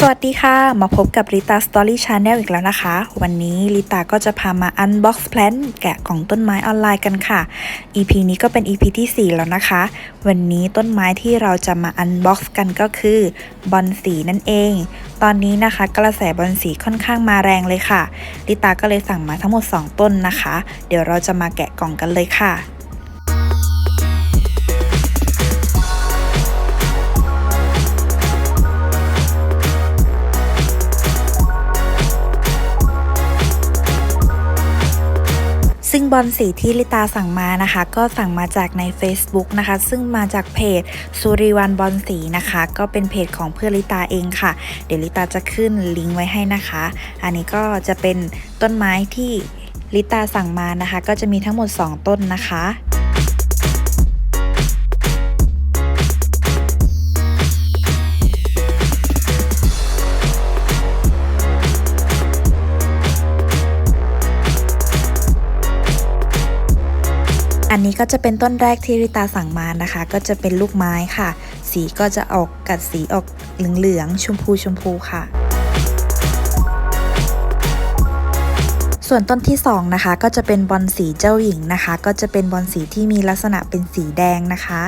สวัสดีค่ะ มาพบกับลิตาสตอรี่ชาแนลอีกแล้วนะคะ วันนี้ลิตาก็จะพามาอันบ็อกซ์แพลนแกะกล่องต้นไม้ออนไลน์กันค่ะ EP นี้ก็เป็น EP ที่ 4 แล้วนะคะ วันนี้ต้นไม้ที่เราจะมาอันบ็อกซ์กันก็คือบอนสีนั่นเอง ตอนนี้นะคะกระแสบอนสีค่อนข้างมาแรงเลยค่ะลิตาก็เลยสั่งมาทั้งหมด 2 ต้นนะคะ เดี๋ยวเราจะมาแกะกล่องกันเลยค่ะ บอลสีที่ลิตาสั่งมานะคะ ก็สั่งมาจากใน Facebook นะคะ ซึ่งมาจากเพจสุริวันบอลสีนะคะ ก็เป็นเพจของเพื่อนลิตาเองค่ะ เดี๋ยวลิตาจะขึ้นลิงก์ไว้ให้นะคะ อันนี้ก็จะเป็นต้นไม้ที่ลิตาสั่งมานะคะ ก็จะมีทั้งหมด 2 ต้นนะคะ อันนี้ก็จะเป็นต้นแรกที่ริตาสั่งมานะคะ ก็จะเป็นลูกไม้ค่ะ สีก็จะออกกัดสีออกเหลืองๆชมพูชมพูค่ะ ส่วนต้นที่2นะคะก็จะเป็นบอลสีเจ้าหญิงนะคะ ก็จะเป็นบอลสีที่มีลักษณะเป็นสีแดงนะคะ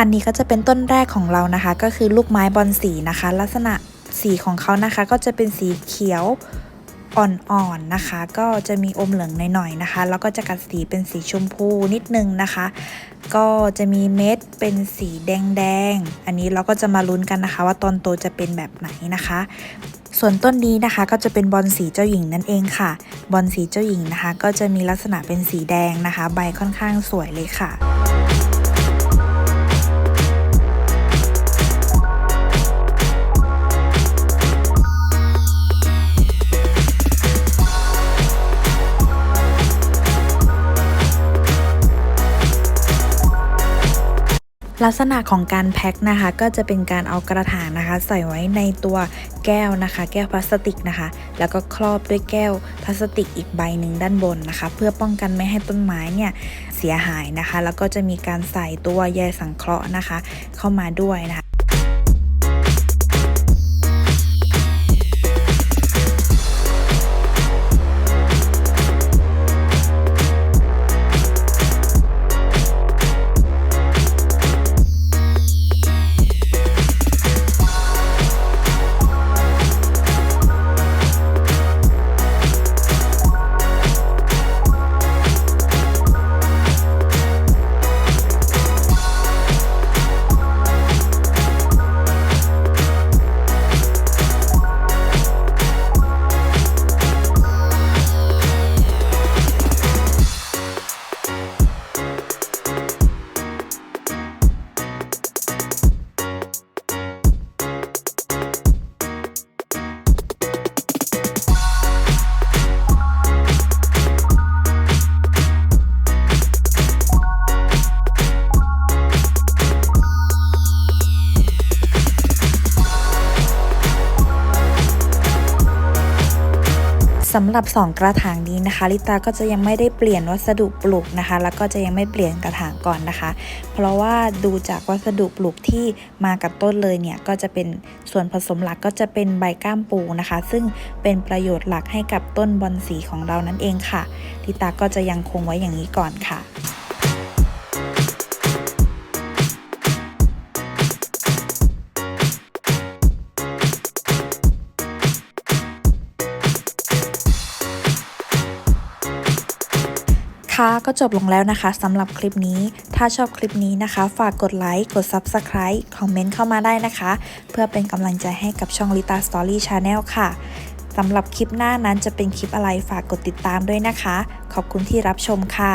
อันนี้ก็จะเป็นต้นแรกของเรานะคะ ก็คือลูกไม้บอลสีนะคะ ลักษณะสีของเขานะคะก็จะเป็นสีเขียวอ่อนๆนะคะ ก็จะมีอมเหลืองหน่อยๆนะคะ แล้วก็จะกัดสีเป็นสีชมพูนิดนึงนะคะ ก็จะมีเม็ดเป็นสีแดงๆ อันนี้เราก็จะมาลุ้นกันนะคะ ว่าตอนโตจะเป็นแบบไหนนะคะ ส่วนต้นนี้นะคะก็จะเป็นบอลสีเจ้าหญิงนั่นเองค่ะ บอลสีเจ้าหญิงนะคะ ก็จะมีลักษณะเป็นสีแดงนะคะ ใบค่อนข้างสวยเลยค่ะ ลักษณะของการแพ็คนะคะก็จะเป็นการเอากระถางนะคะ ใส่ไว้ในตัวแก้วนะคะ แก้วพลาสติกนะคะ แล้วก็ครอบด้วยแก้วพลาสติกอีกใบหนึ่งด้านบนนะคะ เพื่อป้องกันไม่ให้ต้นไม้เนี่ยเสียหายนะคะ แล้วก็จะมีการใส่ตัวใยสังเคราะห์นะคะ เข้ามาด้วยนะคะ สำหรับ 2 กระถางนี้นะคะ ลิตาก็จะยังไม่ได้เปลี่ยนวัสดุปลูกนะคะ แล้วก็จะยังไม่เปลี่ยนกระถางก่อนนะคะ เพราะว่าดูจากวัสดุปลูกที่มากับต้นเลยเนี่ยก็จะเป็นส่วนผสมหลักก็จะเป็นใบก้ามปูนะคะ ซึ่งเป็นประโยชน์หลักให้กับต้นบอนสีของเรานั่นเองค่ะ ลิตาก็จะยังคงไว้อย่างนี้ก่อนค่ะ ค่ะก็จบลงแล้วนะคะสำหรับคลิปนี้ ถ้าชอบคลิปนี้นะคะ ฝากกดไลค์ กด Subscribe คอมเมนต์เข้ามาได้นะคะ เพื่อเป็นกำลังใจให้กับช่องลิตาสตอรี่ชาแนลค่ะสำหรับคลิปหน้านั้นจะเป็นคลิปอะไรฝากกดติดตามด้วยนะคะ ขอบคุณที่รับชมค่ะ